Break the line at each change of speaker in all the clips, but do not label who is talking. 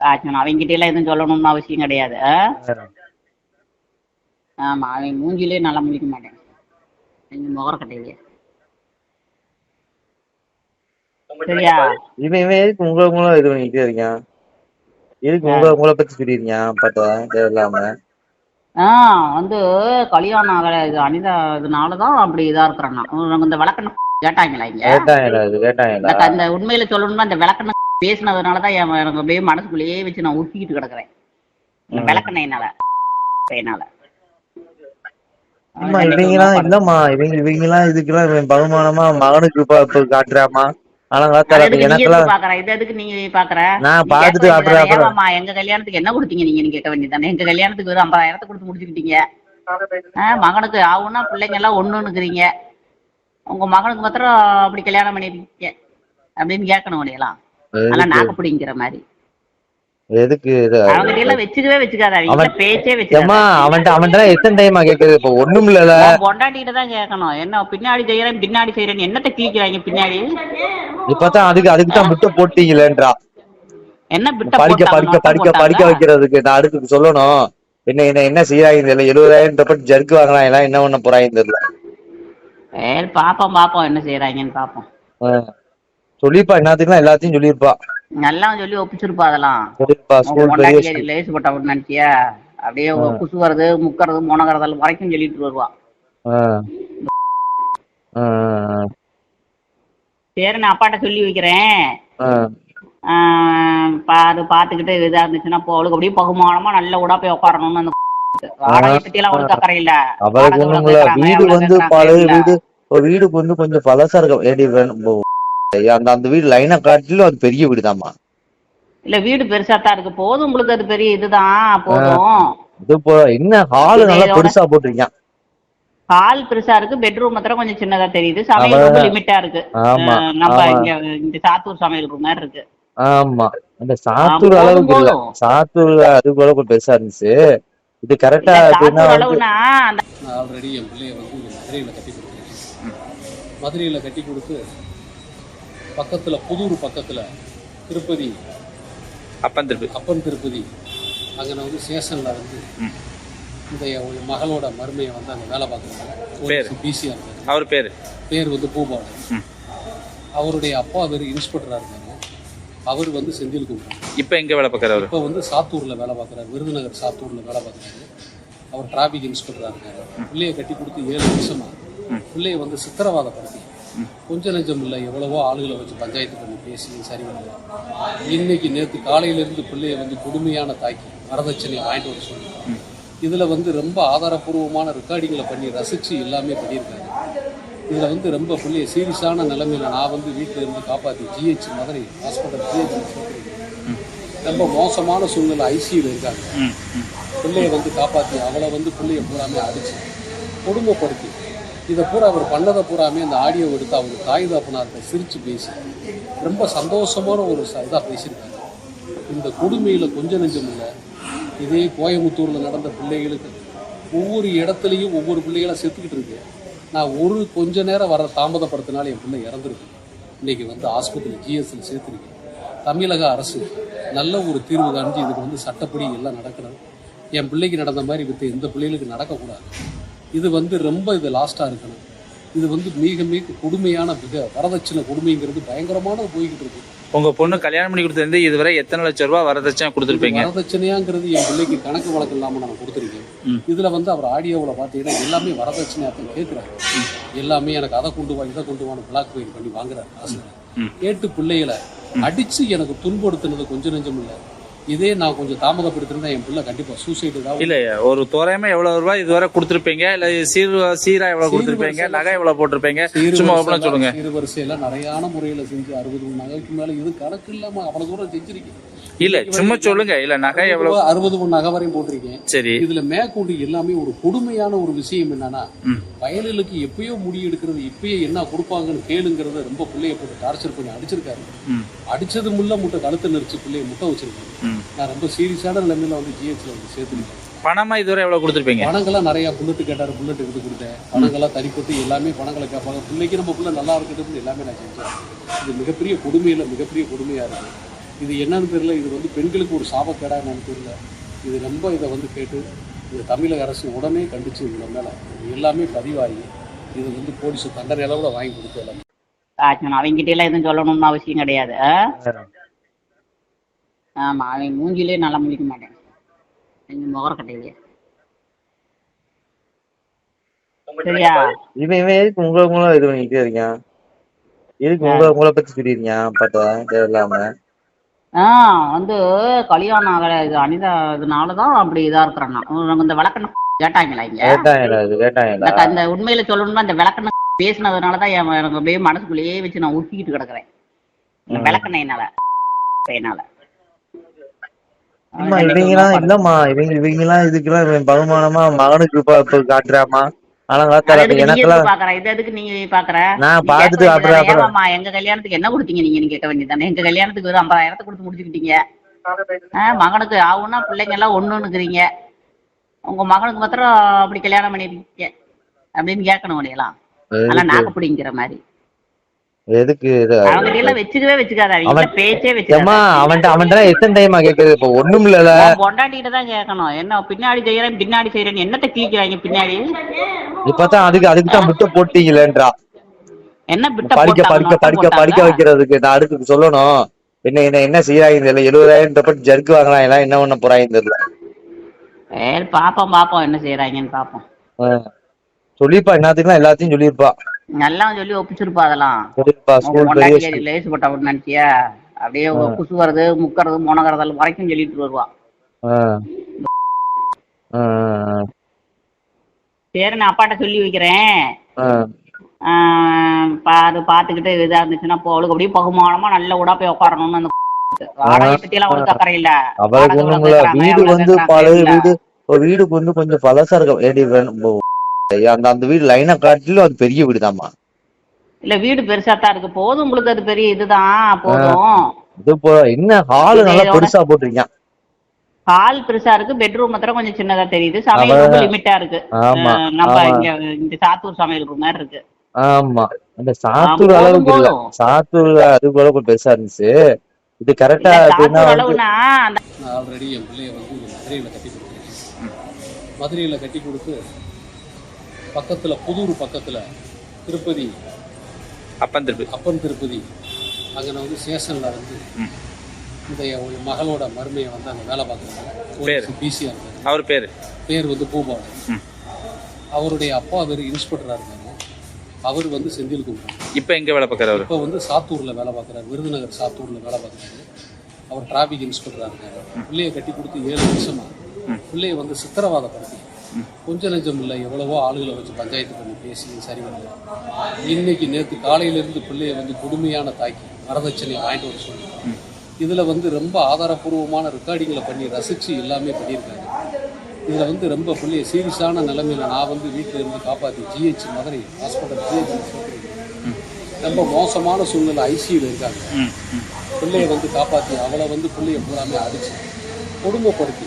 ஆச்சும் அவங்ககிட்ட எல்லாம் எதுவும் சொல்லணும்னு அவசியம் கிடையாது? ஆமா அவன் மூஞ்சிலே நல்லா முழிக்க மாட்டேன். நீங்க முகரக்கட்டையிலே சரியா?
இவன் இவன் எதுக்கு உங்களை இது பண்ணிக்கிட்டே இருக்கான்? எதுக்கு உங்களை உங்களை பத்தி சொல்லியிருக்கான்? பார்த்தேன் தேவையில்லாம.
ஆ வந்து கல்யாணம் ஆகல இது அனிதா இதனாலதான் அப்படி இதா இருக்கிறேன். இந்த விளக்கண்ண கேட்டாங்களா இங்க? இந்த உண்மையில சொல்லணும்னா இந்த பேசினதுனாலதான் என் எனக்கு அப்படியே மனசுக்குள்ளேயே வச்சு நான் உருட்டிக்கிட்டு கிடக்குறேன். இந்த விளக்கண்ணையினால. என்னால
இவங்கெல்லாம் இல்லம்மா இவங்க இவங்கெல்லாம் இதுக்கெல்லாம் பகுமானமா மகனுக்கு காட்டுறாமா நான் அப்புறம்
எங்க கல்யாணத்துக்கு என்ன கொடுத்தீங்க நீங்க? கேட்க வேண்டியதானே எங்க கல்யாணத்துக்கு வெறும் ஐம்பதாயிரத்தை கொடுத்து முடிச்சுக்கிட்டீங்க. மகனுக்கு ஆகும்னா பிள்ளைங்க எல்லாம் ஒண்ணுன்னுக்குறீங்க. உங்க மகனுக்கு மாத்திரம் அப்படி கல்யாணம் பண்ணிருக்கீங்க. அப்படின்னு கேட்கணும் உடையலாம் ஆனா நாக்கு பிடிங்கிற மாதிரி
எதுக்கு இது?
அவங்க எல்லாம் வச்சுக்கவே வச்சுக்காத.
அவன்
பேச்சே
ஏம்மா
வச்சுக்காத
அவன்கிட்ட அவன்கிட்ட எத்தனை டைமா கேக்குறது இப்ப ஒண்ணும் இல்லல
உன் பொண்டாட்டிகிட்ட தான் கேட்கணும் என்ன பின்னாடி செய்யறேன் பின்னாடி செய்யறேன் என்னத்தை கிழிக்கிறாங்க பின்னாடி?
இப்பதான் அதுக்கு அதுக்கு தான் முட்டை போட்டீங்களேன்றா.
என்ன பிட்ட
படிக்க படிக்க படிக்க படிக்க? வைக்கிறதுக்கு நான் அடுத்து சொல்லணும். என்ன என்ன என்ன செய்யறாங்க தெரியல. எழுபதாயிரம் பட்டு ஜர்க்கு வாங்கினா என்ன பண்ண போறாங்க தெரியல.
பாப்போம் பாப்போம் என்ன செய்யறாங்கன்னு பாப்போம்.
ஆ. சொல்லிருப்பா என்னத்துக்குலாம் எல்லாத்தையும் சொல்லியிருப்பா.
நல்லா சொல்லி ஒப்பிச்சிருப்பா அதெல்லாம்.
சொல்லிருப்பா
உங்க
ஸ்கூல்
போட்டவன் நினைச்சியா? அப்படியே குசுவது முக்கறது முனகறதெல்லாம் வரைக்கும் சொல்லிட்டு வருவா. சரி நான் அப்பாட்ட சொல்லி வைக்கிறேன். பாரு பாத்துக்கிட்டு இதா இருந்துச்சுன்னா அவளுக்கு அப்படியே பகுமானமா நல்ல உடா போய் உட்காரணும்னு அந்த அவளுக்கு
வீடு வந்து பழைய. வீடு வீடுக்கு வந்து கொஞ்சம் பழசா இருக்கும். அந்த அந்த வீடு லைனா காட்டிலும் அது பெரிய வீடுதாம்மா.
இல்ல வீடு பெருசா தான் இருக்கு. போதும் உங்களுக்கு அது பெரிய இதுதான். போதும்.
இது போ என்ன ஹாலு நல்லா பெருசா போட்டிருக்கான்
ஹால் பெருசா இருக்கு. பெட்ரூம் மாத்திரம் கொஞ்சம் சின்னதா தெரியுது. சமையல் ரொம்ப லிமிட்டா இருக்கு. நம்ம. இங்க இந்த சாத்தூர் சமையல் ரூம் மாதிரி இருக்கு.
ஆமா அந்த சாத்தூர் அளவுக்கு இல்ல. சாத்தூர் அது கூட கொஞ்சம் பெருசா இருந்துச்சு. இது கரெக்டா
நான் ஆல்ரெடி என் பிள்ளைய வந்து மதுரையில் கட்டி கொடுத்துருக்கேன். மதுரையில் கட்டி கொடுத்து பக்கத்தில் புதூர் பக்கத்தில் திருப்பதி
அப்பன் திருப்பி
அப்பன் திருப்பதி அங்கே நான் வந்து ஸ்டேஷனில் வந்து இந்த என் மகளோட மருமையை வந்து அங்கே வேலை பார்க்குறாங்க.
பேரு?
பிசிஆர்
அவர் பேரு?
பேர் வந்து பூபாலன். அவருடைய அப்பா பேர் இன்ஸ்பெக்டராக இருக்காங்க. அவர் வந்து செந்தில் குமார்.
இப்ப எங்க வேலை பார்க்கறாரு அவரு?
இப்போ வந்து சாத்தூரில் வேலை பார்க்குறாரு. விருதுநகர் சாத்தூரில் வேலை பார்க்குறாரு. அவர் டிராஃபிக் இன்ஸ்பெக்டராக இருக்காரு. பிள்ளையை கட்டி கொடுத்து ஏழு வருஷமா பிள்ளையை வந்து சித்திரவாதப்படுத்தி கொஞ்ச நெஞ்சம் இல்லை எவ்வளவோ ஆளுகளை வச்சு பஞ்சாயத்து பண்ணி பேசி சரி பண்ணலாம். இன்னைக்கு நேற்று காலையிலேருந்து பிள்ளையை வந்து கொடுமையான தாக்கி வரதட்சணை வாங்கிட்டு வர சொல்லி. இதில் வந்து ரொம்ப ஆதாரபூர்வமான ரெக்கார்டிங்களை பண்ணி ரசித்து எல்லாமே பண்ணியிருக்காங்க. இதில் வந்து ரொம்ப பிள்ளைய சீரியஸான நிலைமையில நான் வந்து வீட்டில் இருந்து காப்பாற்றி ஜிஹெச் மதுரை ஹாஸ்பிட்டல் ஜிஹெச் ரொம்ப மோசமான சூழ்நிலை ஐசியூவில் இருக்காங்க. பிள்ளைய வந்து காப்பாற்றி அவளை வந்து பிள்ளைய பூராமே அடிச்சு கொடுமைப்படுத்தி இதை பூரா அவர் பண்ணதை பூராமே அந்த ஆடியோ எடுத்து அவங்க தாய் தாப்பனார்கிட்ட சிரித்து பேசி ரொம்ப சந்தோஷமான ஒரு இதாக பேசியிருக்காங்க. இந்த கொடுமையில் கொஞ்சம் நெஞ்சம் இல்லை. இதே கோயம்புத்தூரில் நடந்த பிள்ளைகளுக்கு ஒவ்வொரு இடத்துலையும் ஒவ்வொரு பிள்ளைகளாக செத்துக்கிட்டு இருக்கு. நான் ஒரு கொஞ்ச நேரம் வர தாமதப்படுத்தினால என் பிள்ளை இறந்துருக்கு இன்னைக்கு வந்து ஆஸ்பத்திரி ஜிஎஸ்எல் சேர்த்துருக்கேன் தமிழக அரசு நல்ல ஒரு தீர்வு காணிச்சு இதுக்கு வந்து சட்டப்படி எல்லாம் நடக்கணும் என் பிள்ளைக்கு நடந்த மாதிரி வித்து எந்த பிள்ளைகளுக்கு நடக்கக்கூடாது. இது வந்து ரொம்ப இது லாஸ்ட்டாக இருக்கணும். இது வந்து மிக மிக கொடுமையான மிக வரதட்சணை கொடுமைங்கிறது பயங்கரமானது போய்கிட்டு இருக்கு.
உங்க பொண்ணு கல்யாணம் பண்ணி கொடுத்தது இதுவரை எத்தனை லட்சம் ரூபாய் வரதட்சணை கொடுத்துருப்பீங்க?
வரதட்சணையாங்கிறது என் பிள்ளைக்கு கணக்கு வழக்கு இல்லாமல் நான் கொடுத்துருக்கேன். இதுல வந்து அவர் ஆடியோவில் பார்த்தீங்கன்னா எல்லாமே வரதட்சணையாக கேட்குறாரு எல்லாமே எனக்கு அதை கொண்டு வா இதை கொண்டு வான்னு பிளாக் பண்ணி வாங்குறாரு
ம்.
கேட்டு பிள்ளைகளை அடிச்சு எனக்கு துன்புறுத்தினது கொஞ்சம் நெஞ்சம் இல்லை. இதே நான் கொஞ்சம் தாமதப்படுத்திருந்தா என் பிள்ளை கண்டிப்பா சூசைடு தான்
இல்ல ஒரு தோராயமா எவ்வளவு ரூபாய் இதுவரை கொடுத்துருப்பீங்க? இல்ல சீர் சீரா எவ்வளவு கொடுத்துருப்பீங்க? நகை எவ்வளவு போட்டிருப்பீங்க? சும்மா சொல்லுங்க.
சீர்வரிசையில நிறையான முறையில செஞ்சு அறுபது நகைக்கு மேல இது கணக்கு இல்லாம அவ்வளவு தூரம் செஞ்சிருக்கேன்
இல்ல சும்மா சொல்லுங்க. இல்ல நகை எவ்வளவு?
அறுபது மூணு நகை வரையும் போட்டிருக்கேன்.
சரி.
இதுல மேற்கொண்டு எல்லாமே ஒரு கொடுமையான ஒரு விஷயம் என்னன்னா. வயலுக்கு எப்பயோ முடி எடுக்கிறது இப்பயே என்ன கொடுப்பாங்கன்னு கேளுங்கிறத ரொம்ப பிள்ளைய போட்டு டார்ச்சர் பண்ணி அடிச்சிருக்காரு. அடிச்சது முள்ள முட்டை கழுத்து நெரிச்சு பிள்ளைய முட்டை வச்சிருக்காரு. நான் ரொம்ப சீரியஸான நிலைமையில வந்து ஜிஹெச்ல வந்து சேர்த்துருக்கேன்
பணமா இதுவரை எவ்வளவு கொடுத்துருப்பீங்க?
பணங்கள்லாம் நிறைய புல்லட்டு கேட்டாரு புல்லட் எடுத்து கொடுத்தேன். பணங்கள்லாம் தறிப்பட்டு எல்லாமே பணங்களை கேட்பாங்க. பிள்ளைக்கு நம்ம பிள்ளை நல்லா இருக்கட்டும்னு எல்லாமே நான் செஞ்சேன். இது மிகப்பெரிய கொடுமையில மிகப்பெரிய கொடுமையா இருக்கு. இது என்னன்னு தெரியல இது வந்து பெண்களுக்கு ஒரு சாபக்கேடா என்னன்னு தெரியல. இது ரொம்ப இதை வந்து கேட்டு இது தமிழக அரசு உடனே கண்டிச்சு இவங்க மேலே. எல்லாமே பதிவாகி இது வந்து போலீஸ் தண்டனை அளவில் வாங்கி கொடுத்து எல்லாம்
ஆச்சும் அவங்ககிட்ட எல்லாம் எதுவும் சொல்லணும்னு அவசியம் கிடையாது? ஆமா அவன் மூஞ்சிலே நல்லா முடிக்க மாட்டேன். எங்க முகர கட்டையிலே சரியா?
இவன் இவன் எதுக்கு உங்களை உங்களை இது பண்ணிக்கிட்டே இருக்கான்? எதுக்கு உங்களை உங்களை பத்தி சொல்லியிருக்கான்? அப்பாட்ட தேவையில்லாம.
ஆ வந்து கல்யாணம் ஆகல இது அனிதா இதனாலதான் அப்படி இதா இருக்கிறேன். நான் இந்த விளக்கண்ண கேட்டாங்களா இங்க? இந்த உண்மையில சொல்லணும்னா இந்த விளக்கண்ண பேசினதுனாலதான் என் எனக்கு அப்படியே மனசுக்குள்ளேயே வச்சு நான் உருட்டிக்கிட்டு கிடக்குறேன். இந்த விளக்கண்ணையினால. என்னால
இல்லம்மா இவங்க இவங்கெல்லாம் இதுக்கெல்லாம் இவன் பகுமானமா மகனுக்கு காட்டுறாமா ஆனா
அது
காத்தால
எதுக்கு நீ
எனக்கெல்லாம்
எதுக்கு பாக்குற? இது எதுக்கு நீங்க பாக்குற?
நான் அப்புறம் அப்புறம்
எங்க கல்யாணத்துக்கு என்ன கொடுத்தீங்க நீங்க? கேட்க வேண்டியதானே எங்க கல்யாணத்துக்கு வெறும் ஐம்பதாயிரத்தை கொடுத்து முடிச்சுக்கிட்டீங்க. மகனுக்கு ஆகும்னா பிள்ளைங்க எல்லாம் ஒண்ணுன்னுக்குறீங்க. உங்க மகனுக்கு மாத்திரம் அப்படி கல்யாணம் பண்ணிருக்கீங்க. அப்படின்னு கேட்கணும் உடையலாம் ஆனா நாக்கு பிடிங்கிற மாதிரி.
எதுக்கு
எல்லாம் வச்சுக்கவே வச்சுக்காத. பேச்சே
எத்தனை டைமா கேக்குறது? இப்ப ஒண்ணும் இல்லல
பொண்டாட்டிகிட்ட தான் கேட்கணும். என்ன பின்னாடி செய்யறேன் பின்னாடி செய்யறேன்னு என்னத்தை கிழிக்கிறாங்க பின்னாடி?
இப்பதான் அதுக்கு அதுக்கு தான் முட்டை போட்டீங்களேன்றா.
என்ன பிட்ட
படிக்க படிக்க படிக்க? படிக்க வைக்கிறதுக்கு நான் அடுத்து சொல்லணும். என்ன என்ன என்ன செய்யறாங்க தெரியல. எழுபதாயிரம் தப்பட்டு ஜர்க்கு வாங்குறாங்களா என்ன பண்ண போறாங்க தெரியல.
பாப்போம் பாப்போம் என்ன செய்யறாங்கன்னு பாப்போம்.
சொல்லிருப்பா என்னத்துக்குலாம் எல்லாத்தையும் சொல்லியிருப்பா.
நல்லா சொல்லி ஒப்பிச்சிருப்பா அதெல்லாம். லேசு பட்டவன் நினைச்சியா அப்படியே குசுவது முக்கறது முனகிறது வரைக்கும் சொல்லிட்டு வருவா. சரி நான் அப்பாட்ட சொல்லி வைக்கிறேன். பாரு பாத்துக்கிட்டு இதா இருந்துச்சுன்னா போ. அவளுக்கு அப்படியே பகுமானமா நல்ல விடா போய் உட்காரணும்னு அந்த வாடகை பத்தி எல்லாம் அவளுக்கு அக்கறை இல்ல.
வீடு வந்து வீடு வந்து கொஞ்சம் பழசா இருக்கும். ஏடி வேணும் போ. அந்த அந்த வீடு லைனா காட்டிலும் அது பெரிய வீடுதாம்மா.
இல்ல வீடு பெருசா தான் இருக்கு. போதும் உங்களுக்கு அது பெரிய இதுதான். போதும்.
இது போ என்ன ஹாலு நல்லா பெருசா போட்டிருக்கான்.
ஹால் பெருசா இருக்கு. பெட்ரூம் மாத்திரம் கொஞ்சம் சின்னதா தெரியுது. சமையல்
அவ-
ரூம் லிமிட்டா இருக்கு நம்ம. இங்க இந்த சாத்தூர் சமையல் ரூம் மாதிரி இருக்கு.
ஆமா. அந்த சாத்தூர் அளவுக்கு இல்ல. சாத்தூர் அது கூட கொஞ்சம் பெருசா இருந்துச்சு. இது கரெக்டா
அளவுனா
ஆல்ரெடி என் பிள்ளைய வந்து மதுரையில் கட்டி கொடுத்துருக்கேன். மதுரையில் கட்டி கொடுத்து பக்கத்தில் புதூர் பக்கத்தில் திருப்பதி
அப்பன் திருப்பி
அப்பன் திருப்பதி அங்கே வந்து ஸ்டேஷனில் வந்து இந்த என் மகளோட மருமையை வந்து அங்கே வேலை பார்க்குறாங்க.
பேரு?
பிசியாக இருக்காரு
அவர் பேரு?
பேர் வந்து பூபாலன். அவருடைய அப்பா பேர் இன்ஸ்பெக்டராக இருக்காரு. அவர் வந்து செந்தில் குமார்
இப்ப எங்க வேலை பார்க்கறாரு அவரு?
இப்போ வந்து சாத்தூரில் வேலை பார்க்குறாரு. விருதுநகர் சாத்தூரில் வேலை பார்க்குறாரு. அவர் டிராஃபிக் இன்ஸ்பெக்டராக இருக்காரு. பிள்ளைய கட்டி கொடுத்து ஏழு வருஷமா பிள்ளைய வந்து சித்திரவாதப்படுத்தி கொஞ்ச நெஞ்சம் இல்லை எவ்வளவோ ஆளுகளை வச்சு பஞ்சாயத்து பண்ணி பேசி சரி வரல இன்னைக்கு நேற்று காலையிலேருந்து பிள்ளைய வந்து கொடுமையான தாக்கி வரதட்சணையை வாங்கிட்டு வர சொல்லி. இதில் வந்து ரொம்ப ஆதாரப்பூர்வமான ரெக்கார்டிங்களை பண்ணி ரசித்து எல்லாமே பண்ணியிருக்காங்க. இதில் வந்து ரொம்ப பிள்ளைய சீரியஸான நிலைமையில நான் வந்து வீட்டில் இருந்து காப்பாற்றி ஜிஹெச் மதுரை ஹாஸ்பிட்டல் ஜிஹெச் ரொம்ப மோசமான சூழ்நிலை ஐசியூவில் இருக்காங்க. பிள்ளையை வந்து காப்பாற்றி அவளை வந்து பிள்ளைய பூராமே அடிச்சு கொடுமைப்படுத்தி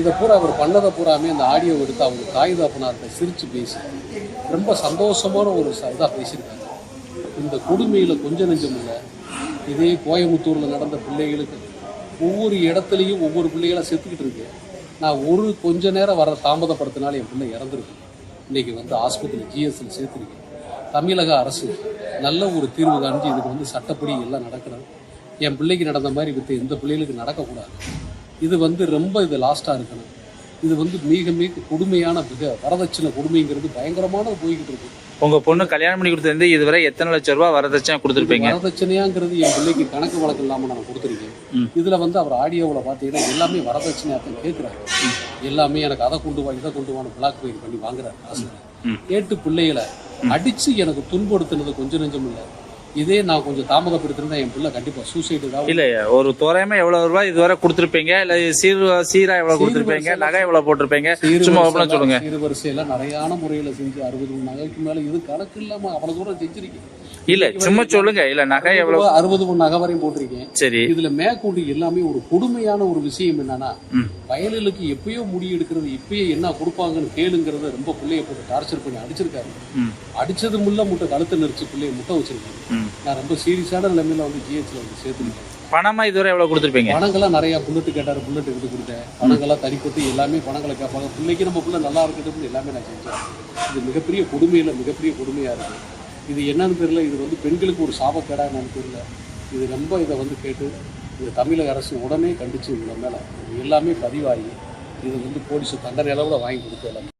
இதை பூரா அவர் பண்ணதை பூராமே அந்த ஆடியோ எடுத்து அவங்க தாய் தாப்பனார்கிட்ட சிரித்து பேசி ரொம்ப சந்தோஷமான ஒரு இதாக பேசியிருக்காங்க. இந்த கொடுமையில் கொஞ்சம் நெஞ்சம் இல்லை. இதே கோயம்புத்தூரில் நடந்த பிள்ளைகளுக்கு ஒவ்வொரு இடத்துலையும் ஒவ்வொரு பிள்ளைகளாக செத்துக்கிட்டு இருக்கு. நான் ஒரு கொஞ்ச நேரம் வர தாமதப்படுத்தினால என் பிள்ளை இறந்துருக்கு இன்றைக்கி வந்து ஆஸ்பத்திரி ஜிஎஸ்எல் சேர்த்துருக்கேன். தமிழக அரசு நல்ல ஒரு தீர்வு காண்பி இதுக்கு வந்து சட்டப்படி எல்லாம் நடக்கிறது என் பிள்ளைக்கு நடந்த மாதிரி வித்து எந்த பிள்ளைகளுக்கு நடக்கக்கூடாது. இது வந்து ரொம்ப இது லாஸ்ட்டாக இருக்கணும். இது வந்து மிக மிக கொடுமையான மிக வரதட்சணை கொடுமைங்கிறது பயங்கரமானது போய்கிட்டு இருக்கு.
உங்க பொண்ணு கல்யாணம் பண்ணி கொடுத்தது இதுவரை எத்தனை லட்சம் ரூபாய் வரதட்சணை கொடுத்துருப்பீங்க?
வரதட்சணையாங்கிறது என் பிள்ளைக்கு கணக்கு வழக்கு இல்லாம நான் கொடுத்துருக்கேன். இதுல வந்து அவர் ஆடியோவில் பார்த்தீங்கன்னா எல்லாமே வரதட்சணையாக தான் கேட்குறாரு எல்லாமே எனக்கு அதை கொண்டு வா இதை கொண்டு வான்னு பிளாக் மெயில் பண்ணி வாங்குறாரு. கேட்டு பிள்ளைகளை அடிச்சு எனக்கு துன்புறுத்தினது கொஞ்சம் நெஞ்சம் இல்லை. இதே நான் கொஞ்சம் தாமதப்படுத்திருந்தா என் பிள்ளை கண்டிப்பா சூசைடு தான்
இல்ல ஒரு தோராயமா எவ்வளவு ரூபாய் இதுவரை கொடுத்துருப்பீங்க? இல்ல சீர் சீரா எவ்வளவு கொடுத்துருப்பீங்க? நகை எவ்வளவு போட்டிருப்பீங்க? சும்மா ஓப்பனா சொல்லுங்க.
சீர்வரிசையில நிறையான முறையில செஞ்சு அறுபது நகைக்கு மேல இது கணக்கு இல்லாம அவ்வளவு தூரம் செஞ்சிருக்கேன்.
இல்ல சும்மா சொல்லுங்க. இல்ல நகை எவ்வளவு?
அறுபது மூணு நகை வரையும் போட்டிருக்கேன்.
சரி.
இதுல மேற்கொண்டு எல்லாமே ஒரு கொடுமையான ஒரு விஷயம் என்னன்னா. வயலுக்கு எப்பயோ முடி எடுக்கிறது இப்பயே என்ன கொடுப்பாங்கன்னு கேளுங்கிறத ரொம்ப பிள்ளைய போட்டு டார்ச்சர் பண்ணி அடிச்சிருக்காரு. அடிச்சது முள்ள முட்டை கழுத்தை நெரிச்சு பிள்ளைய முட்டை வச்சிருக்காரு. நான் ரொம்ப சீரியஸான நிலைமையில வந்து ஜிஹெச்ல வந்து சேர்த்துருக்கேன்
பணமா இதுவரை எவ்வளவு கொடுத்துருப்பீங்க?
பணங்கள்லாம் நிறைய புல்லட்டு கேட்டார் புல்லட் எடுத்து கொடுத்தேன். பணங்கள்லாம் தறி கொத்து எல்லாமே பணங்களை கேட்பாங்க. பிள்ளைக்கு நம்ம பிள்ளை நல்லா இருக்கட்டும்னு எல்லாமே நான் செஞ்சேன். இது மிகப்பெரிய கொடுமையில மிகப்பெரிய கொடுமையா இருக்கு. இது என்னன்னு தெரியல இது வந்து பெண்களுக்கு ஒரு சாபக்கேடா என்னன்னு தெரியல. இது ரொம்ப இதை வந்து கேட்டு இது தமிழக அரசு உடனே கண்டிச்சு இவங்க மேலே. இது எல்லாமே பதிவாகி இது வந்து போலீஸு தண்டனை அளவில் வாங்கி கொடுத்து எல்லாமே.